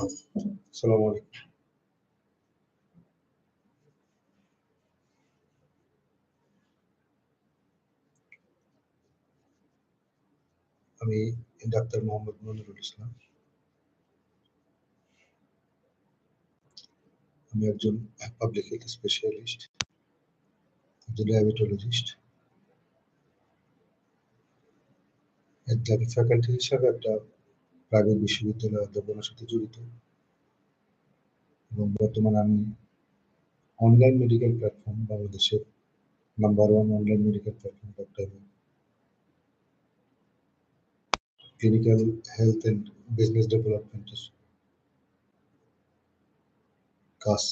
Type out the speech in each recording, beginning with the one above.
আসসালামু আলাইকুম আমি ডাক্তার মোহাম্মদ মনিরুল ইসলাম। আমি একজন পাবলিক হেলথ স্পেশালিস্ট একজন ডায়াবেটোলজিস্ট একজন ফ্যাকাল্টি হিসাবে একটা প্রাইভেট বিশ্ববিদ্যালয় অধ্যাপনার সাথে জড়িত। এবং বর্তমানে আমি অনলাইন মেডিকেল প্ল্যাটফর্ম বাংলাদেশের number one online medical platform doctor clinical health and business ডেভেলপমেন্টের কাজ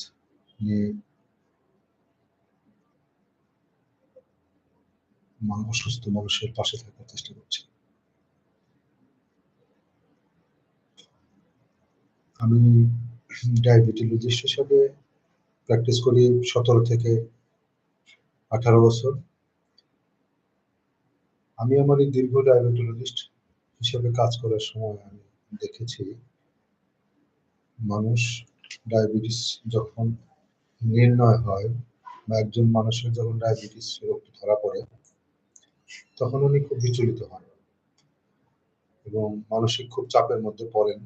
নিয়ে অসুস্থ মানুষের পাশে থাকার চেষ্টা করছি। আমি ডায়াবেটিলজিস্ট হিসাবে প্র্যাকটিস করি সতেরো থেকে আঠারো বছর। আমি আমার এই দীর্ঘ ডায়াবেটোলজিস্ট হিসেবে কাজ করার সময় আমি দেখেছি, মানুষ ডায়াবেটিস যখন নির্ণয় হয় বা একজন মানুষের যখন ডায়াবেটিস রোগটি ধরা পড়ে, তখন উনি খুব বিচলিত হন এবং মানসিক খুব চাপের মধ্যে পড়েন।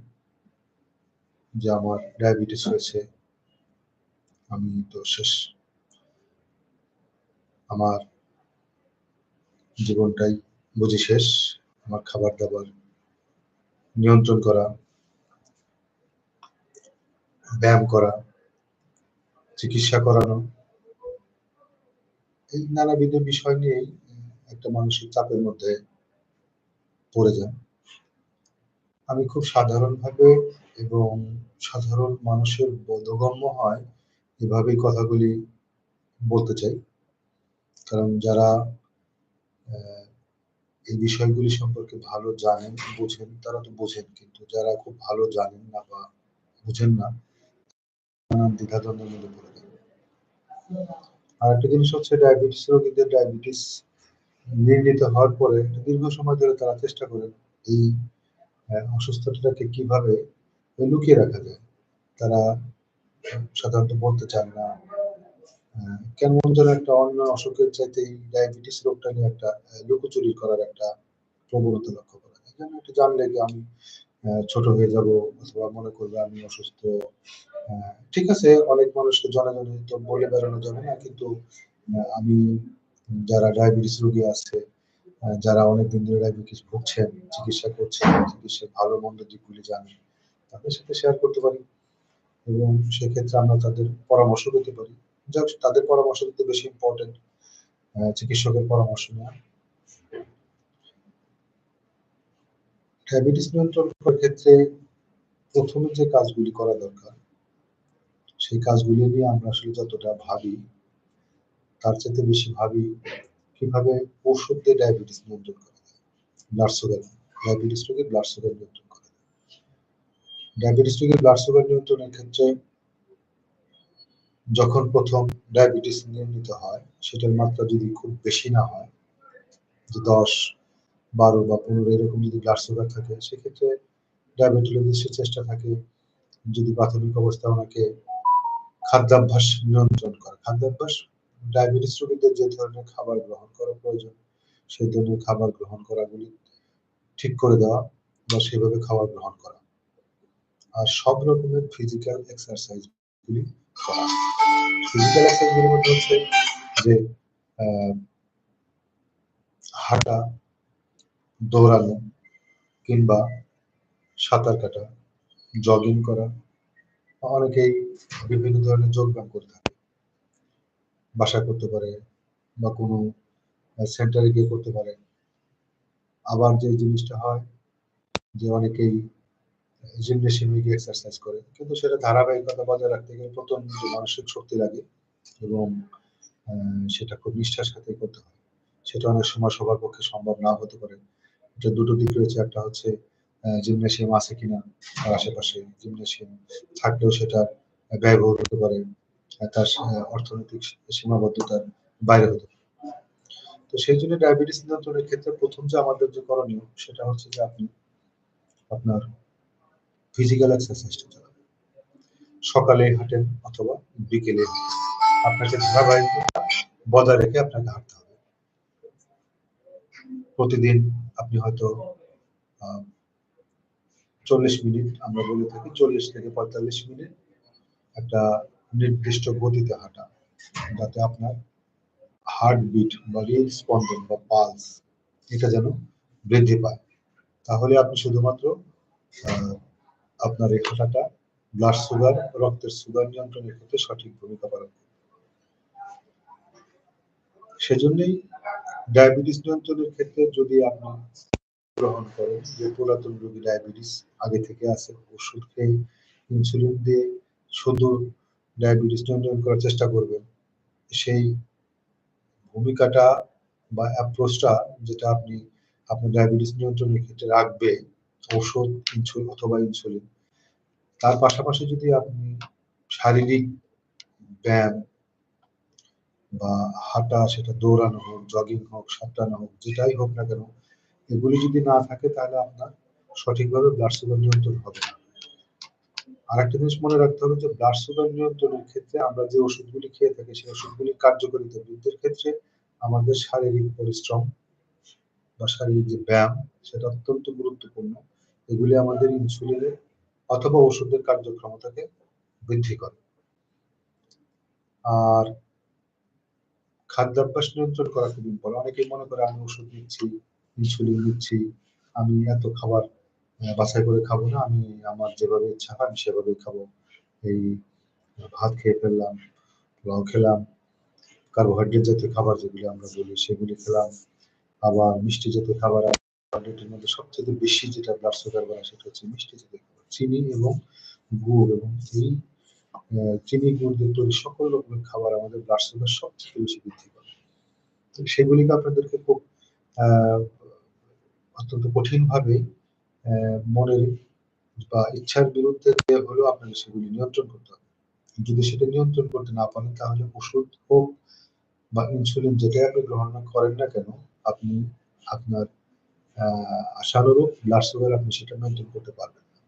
যে আমার ডায়াবেটিস হয়েছে, আমি তো শেষ। আমার জীবনটাই বুঝি শেষ। আমার খাবার দাবার নিয়ন্ত্রণ করা, ব্যায়াম করা, চিকিৎসা করানো, এই নানাবিধ বিষয় নিয়েই একটা মানসিক চাপের মধ্যে পড়ে যান। আমি খুব সাধারণভাবে এবং সাধারণ মানুষের বোধগম্য হয় এভাবেই কথাগুলি বলতে চাই। কারণ যারা এই বিষয়গুলি সম্পর্কে ভালো জানেন, বোঝেন, তারা তো বোঝেন, কিন্তু যারা খুব ভালো জানেন না বা বুঝেন না দ্বিধাদ্বন্দ্বের মধ্যে পড়ে যান। আর একটা জিনিস হচ্ছে ডায়াবেটিস রোগীদের ডায়াবেটিস নির্ণীত হওয়ার পরে দীর্ঘ সময় ধরে তারা চেষ্টা করেন এই অসুস্থতাটাকে কীভাবে লুকিয়ে রাখা যায়, তারা সাধারণত বলতে চান না। কেমন যেন একটা অন্য অসুখের চাইতে ডায়াবেটিস রোগটা নিয়ে একটা লুকোচুরি করার একটা প্রবণতা লক্ষ্য করা যায়। যেন এটা জানলে কি আমি ছোট হয়ে যাব অথবা মনে করবে আমি অসুস্থ। ঠিক আছে, অনেক মানুষকে জনে জনে তো বলে বেড়ানো যাবে না, কিন্তু আমি যারা ডায়াবেটিস রোগী আছে যারা অনেকদিন ধরে ডায়াবেটিস ভুগছেন, চিকিৎসা করছেন চিকিৎসার ভালো মন্দ দিকগুলি জানেন, তাদের সাথে শেয়ার করতে পারি। এবং সেক্ষেত্রে আমরা তাদের পরামর্শ দিতে পারি। যাক, তাদের পরামর্শ দিতে বেশি ইম্পর্টেন্ট চিকিৎসকের পরামর্শ নেওয়া। ডায়াবেটিস নিয়ন্ত্রণ করার ক্ষেত্রে প্রথমে যে কাজগুলি করা দরকার, সেই কাজগুলি নিয়ে আমরা আসলে যতটা ভাবি, তার চাইতে বেশি ভাবি কীভাবে ওষুধ দিয়ে ডায়াবেটিস নিয়ন্ত্রণ করা যায় ব্লাড সুগার ডায়াবেটিস রোগীর ব্লাড সুগার নিয়ন্ত্রণ করা যায় ডায়াবেটিস রোগীর ব্লাড সুগার নিয়ন্ত্রণের ক্ষেত্রে যখন প্রথম ডায়াবেটিস নির্ণীত হয়, সেটার মাত্রা যদি খুব বেশি না হয়, যে দশ, বারো বা পনেরো এরকম যদি ব্লাড সুগার থাকে, সেক্ষেত্রে ডায়াবেটোলজিস্টের চেষ্টা থাকে যদি প্রাথমিক অবস্থা ওনাকে খাদ্যাভ্যাস নিয়ন্ত্রণ করা। খাদ্যাভ্যাস ডায়াবেটিস রোগীদের যে ধরনের খাবার গ্রহণ করা প্রয়োজন, সেই ধরনের খাবার গ্রহণ করাগুলি ঠিক করে দেওয়া বা সেভাবে খাবার গ্রহণ করা। আর সব রকমের ফিজিক্যাল এক্সারসাইজ গুলি করা। ফিজিক্যাল এক্সারসাইজগুলির মধ্যে হচ্ছে যে হাঁটা, দৌড়ানো কিংবা সাঁতার কাটা জগিং করা, অনেকেই বিভিন্ন ধরনের যোগব্যায়াম করে থাকে। বাসা করতে পারে বা কোনো সেন্টারে গিয়ে করতে পারে। আবার যে জিনিসটা হয় যে অনেকেই জিমনেশিয়ামে গিয়ে এক্সারসাইজ করে, কিন্তু সেটা ধারাবাহিকতা বজায় রাখতে গেলে প্রথম যে মানসিক শক্তি লাগে এবং সেটা খুব নিষ্ঠার সাথে করতে হয়। সেটা অনেক সময় সবার পক্ষে সম্ভব না হতে পারে। এটা দুটো দিক রয়েছে, একটা হচ্ছে জিমনেশিয়াম আছে কিনা তার আশেপাশে জিমনেশিয়াম থাকলেও সেটা ব্যয়বহুল হতে পারে। তার অর্থনৈতিক সীমাবদ্ধতার বাইরে হতে তো সেই জন্য ডায়াবেটিস নিয়ন্ত্রণের ক্ষেত্রে প্রথম যে আমাদের যে করণীয়, সেটা হচ্ছে যে আপনি আপনার ফিজিক্যাল এক্সারসাইজটা চালাবেন সকালে হাঁটেন অথবা বিকেলে আপনাকে ধারাবাহিক বজায় রেখে আপনাকে হাঁটতে হবে। প্রতিদিন আপনি হয়তো চল্লিশ মিনিট, আমরা বলে থাকি চল্লিশ থেকে পঁয়তাল্লিশ মিনিট একটা নির্দিষ্ট গতিতে হাঁটা, যাতে আপনার হার্টবিট বা হৃদ স্পন্দন বা পালস এটা যেন বৃদ্ধি পায়। তাহলে আপনি শুধুমাত্র আপনার এই হাঁটাটা ব্লাড সুগার রক্তের সুগার নিয়ন্ত্রণের ক্ষেত্রে সঠিক ভূমিকা পালন করবে। সেজন্যই ডায়াবেটিস নিয়ন্ত্রণের ক্ষেত্রে যদি আপনি গ্রহণ করেন, যে পুরাতন রোগী ডায়াবেটিস আগে থেকে আছে, ওষুধ খেয়ে ইনসুলিন দিয়ে শুধু ডায়াবেটিস নিয়ন্ত্রণ করার চেষ্টা করবেন। সেই ভূমিকাটা বা অ্যাপ্রোচটা যেটা আপনি আপনার ডায়াবেটিস নিয়ন্ত্রণের ক্ষেত্রে রাখবে ওষুধ ইনসুলিন অথবা ইনসুলিন তার পাশাপাশি যদি আপনি শারীরিক ব্যায়াম বা হাঁটা, সেটা দৌড়ানো হোক জগিং হোক, সাঁতরানো হোক, যেটাই হোক না কেন, এগুলি যদি না থাকে তাহলে আপনার সঠিকভাবে ব্লাড সুগার নিয়ন্ত্রণ হবে না। আর একটা জিনিস মনে রাখতে হবে যে ব্লাড সুগার নিয়ন্ত্রণের ক্ষেত্রে আমরা যে ওষুধগুলি খেয়ে থাকি, সেই ওষুধগুলির কার্যকারিতা বৃদ্ধির ক্ষেত্রে আমাদের শারীরিক পরিশ্রম বা শারীরিক যে ব্যায়াম, সেটা অত্যন্ত গুরুত্বপূর্ণ। এগুলি আমাদের ইনসুলিনের অথবা ওষুধের কার্যক্ষমতাকে বৃদ্ধি করে। আর খাদ্যাভ্যাস নিয়ন্ত্রণ করা খুব ইম্পর্টেন্ট অনেকেই মনে করে, আমি ওষুধ নিচ্ছি ইনসুলিন নিচ্ছি, আমি এত খাবার বাছাই করে খাব না। আমি আমার যেভাবে ইচ্ছা হয় আমি সেভাবেই খাব। এই ভাত খেয়ে ফেললাম, পোলাও খেলাম, কার্বোহাইড্রেট জাতীয় খাবার যেগুলি আমরা বলি সেগুলি খেলাম, আবার মিষ্টি জাতীয় খাবার কার্বোহাইড্রেটের মধ্যে সবচেয়ে বেশি যেটা ব্লাড সুগার বাড়ায় সেটা হচ্ছে মিষ্টি জাতীয় খাবার। চিনি এবং গুড় এবং এই চিনি, গুড় দিয়ে তৈরি সকল রকমের খাবার আমাদের ব্লাড সুগার সবচেয়ে বেশি বৃদ্ধি করে। সেগুলিকে আপনাদেরকে খুব অত্যন্ত কঠিনভাবে মনের বা ইচ্ছার বিরুদ্ধে হলেও আপনাকে সেগুলি নিয়ন্ত্রণ করতে হবে। যদি সেটা নিয়ন্ত্রণ করতে না পারেন, তাহলে ওষুধ হোক বা ইনসুলিন যেটাই আপনি গ্রহণ করেন না কেন, আপনি আপনার আশানুরূপ ব্লাড সুগার আপনি সেটা মেনটেন করতে পারবেন না।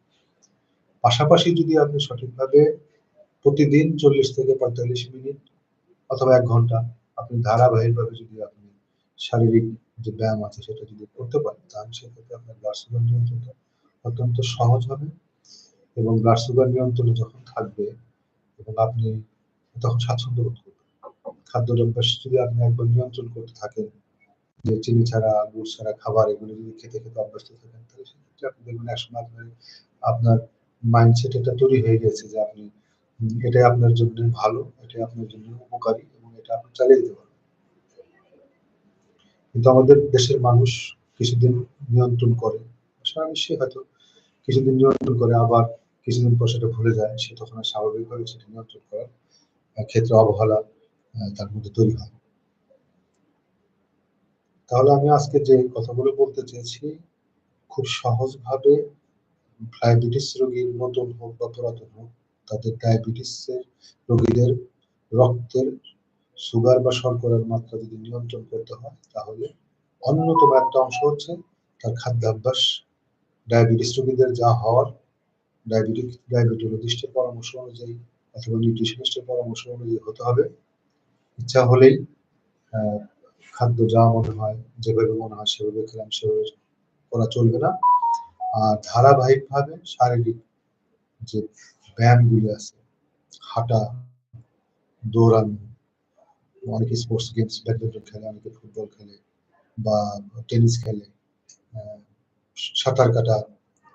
পাশাপাশি যদি আপনি সঠিকভাবে প্রতিদিন চল্লিশ থেকে পঁয়তাল্লিশ মিনিট অথবা এক ঘণ্টা আপনি ধারাবাহিকভাবে যদি আপনি শারীরিক যে ব্যায়াম আছে সেটা যদি করতে পারেন, তাহলে সেক্ষেত্রে আপনার ব্লাড সুগার নিয়ন্ত্রণটা অত্যন্ত সহজ হবে এবং ব্লাড সুগার নিয়ন্ত্রণে যখন থাকবে এবং আপনি তখন স্বাচ্ছন্দ্য বোধ করবেন। খাদ্য অভ্যাস যদি আপনি একবার নিয়ন্ত্রণ করতে থাকেন, যে চিনি ছাড়া, গুড় ছাড়া খাবার এগুলো যদি খেতে খেতে অভ্যস্ত থাকেন, তাহলে সেক্ষেত্রে আপনি দেখবেন একসময় আপনার আপনার মাইন্ডসেট এটা তৈরি হয়ে গেছে যে আপনি এটাই আপনার জন্য ভালো, এটাই আপনার জন্য উপকারী এবং এটা আপনি চালিয়ে দিতে পারবেন। কিন্তু আমাদের দেশের মানুষ কিছুদিন নিয়ন্ত্রণ করে। সারা বিশ্বে হয়তো কিছুদিন নিয়ন্ত্রণ করে, আবার কিছুদিন পর সেটা ভুলে যায়। সে তখন স্বাভাবিকভাবে সেটা নিয়ন্ত্রণ করার ক্ষেত্রে অবহেলা তার মধ্যে তৈরি হয়। তাহলে আমি আজকে যে কথাগুলো বলতে চেয়েছি, খুব সহজভাবে ডায়াবেটিস রোগীর নতুন হোক বা পুরাতন হোক, তাদের ডায়াবেটিসের রোগীদের রক্তের সুগার বা শর্করার মাত্রা যদি নিয়ন্ত্রণ করতে হয়, তাহলে অন্যতম একটা অংশ হচ্ছে তার খাদ্যাভ্যাস। ডায়াবেটিস রোগীদের যা হওয়ার, ডায়াবেটিক ডায়াবেটোলজিস্টের পরামর্শ অনুযায়ী অথবা নিউট্রিশনিস্টের পরামর্শ অনুযায়ী হতে হবে। ইচ্ছা হলেই খাদ্য যা মনে হয়, যেভাবে মনে হয় সেভাবে খেলাম, সেভাবে করা চলবে না। আর ধারাবাহিকভাবে শারীরিক যে ব্যায়ামগুলি আছে, হাঁটা, দৌড়ানো অনেকে স্পোর্টস গেমস ব্যাডমিন্টন খেলে, অনেকে ফুটবল খেলে বা টেনিস খেলে সাঁতার কাটা,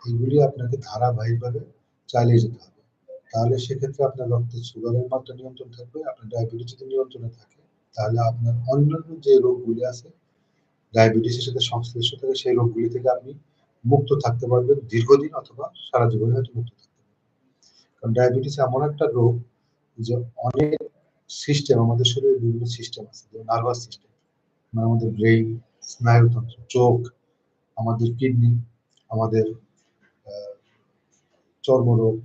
এগুলি আপনাকে ধারাবাহিকভাবে চালিয়ে যেতে হবে। তাহলে সেক্ষেত্রে আপনার রক্তের সুগারের মাত্রা নিয়ন্ত্রণ থাকবে, আপনার ডায়াবেটিস যদি নিয়ন্ত্রণে থাকে, তাহলে আপনার অন্যান্য যে রোগগুলি আছে ডায়াবেটিসের সাথে সংশ্লিষ্ট থাকে, সেই রোগগুলি থেকে আপনি মুক্ত থাকতে পারবেন দীর্ঘদিন অথবা সারা জীবনে হয়তো মুক্ত থাকতে পারবেন। কারণ ডায়াবেটিস এমন একটা রোগ যে অনেক সিস্টেম আমাদের শরীরে বিভিন্ন সিস্টেম আছে, যেমন নার্ভাস সিস্টেম মানে আমাদের ব্রেইন স্নায়ুতন্ত্র, চোখ, আমাদের কিডনি আমাদের চর্মরোগ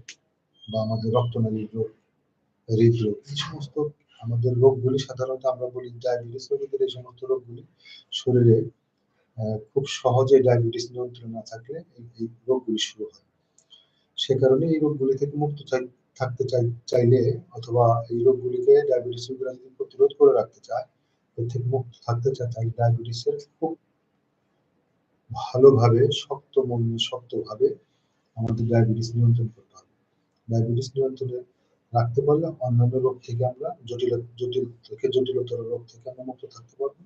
বা আমাদের রক্তনালীর রোগ, হৃদরোগ, এই সমস্ত আমাদের রোগগুলি সাধারণত আমরা বলি ডায়াবেটিস রোগীদের এই সমস্ত রোগগুলি শরীরে খুব সহজে ডায়াবেটিস নিয়ন্ত্রণ না থাকলে এই রোগগুলি শুরু হয়। সে কারণে এই রোগগুলি থেকে মুক্ত থাকতে চাই চাইলে অথবা এই রোগগুলিকে ডায়াবেটিস রোগীরা প্রতিরোধ করে রাখতে চায়, এর থেকে মুক্ত থাকতে চায় তাহলে ডায়াবেটিসের খুব ভালোভাবে, শক্ত মনে শক্তভাবে আমাদের ডায়াবেটিস নিয়ন্ত্রণ করতে হবে। ডায়াবেটিস নিয়ন্ত্রণে রাখতে পারলে অন্যান্য রোগ থেকে আমরা জটিল জটিল থেকে জটিলতর রোগ থেকে আমরা মুক্ত থাকতে পারব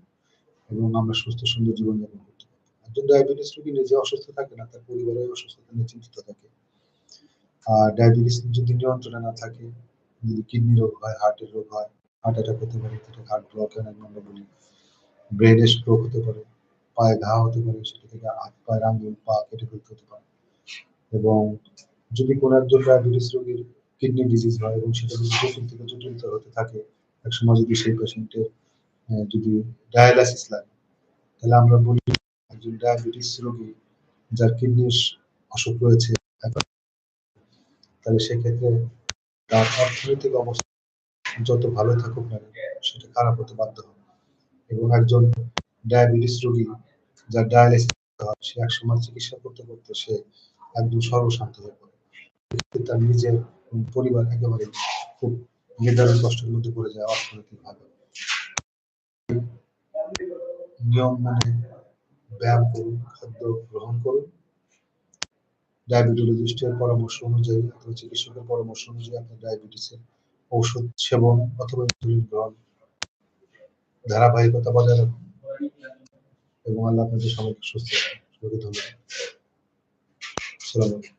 এবং আমরা সুস্থ, সুন্দর জীবনযাপন করতে পারব। একজন ডায়াবেটিস রোগী নিজে অসুস্থ থাকে না, তার পরিবারের অসুস্থতা নিয়ে চিন্তিত থাকে। আর ডায়াবেটিস যদি নিয়ন্ত্রণে না থাকে, যদি কিডনি রোগ হয় হার্টের রোগ হয় হার্ট অ্যাটাক হতে পারে সেটা হার্ট ব্লক আমরা বলি ব্রেন স্ট্রোক হতে পারে, পায়ে ঘা হতে পারে, সেটা থেকে হাত, পায়ের আঙ্গুল, পা কেটে ফেলতে হতে পারে। এবং যদি কোনো একজন ডায়াবেটিস রোগীর কিডনি ডিজিজ হয় এবং সেটা যদি জটিল থেকে জটিলতর হতে থাকে, একসময় যদি সেই পেশেন্টের যদি ডায়ালাইসিস লাগে, তাহলে আমরা বলি একজন ডায়াবেটিস রোগী যার কিডনির অসুখ রয়েছে তাহলে সেক্ষেত্রে তার অর্থনৈতিক অবস্থা যত ভালো থাকুক না সেটা খারাপ হতে বাধ্য হবে এবং একজন ডায়াবেটিস রোগী যার ডায়ালিসিস হয়, সে একসময় চিকিৎসা করতে করতে সে একদম সর্বশান্ত হয়ে পড়ে। তার নিজের পরিবার একেবারে খুব নির্ধারণ কষ্টের মধ্যে পড়ে যায় অর্থনৈতিকভাবে নিয়ম মানে ব্যায়াম করুন, খাদ্য গ্রহণ করুন ডায়াবেটোলজিস্টের পরামর্শ অনুযায়ী অথবা চিকিৎসকের পরামর্শ অনুযায়ী আপনার ডায়াবেটিসের ঔষধ সেবন অথবা ইনসুলিন গ্রহণ ধারাবাহিকতা বজায় রাখুন। এবং আল্লাহ আপনাদের সবাইকে সুস্থ সবাইকে ধন্যবাদ। সালাম আলাইকুম।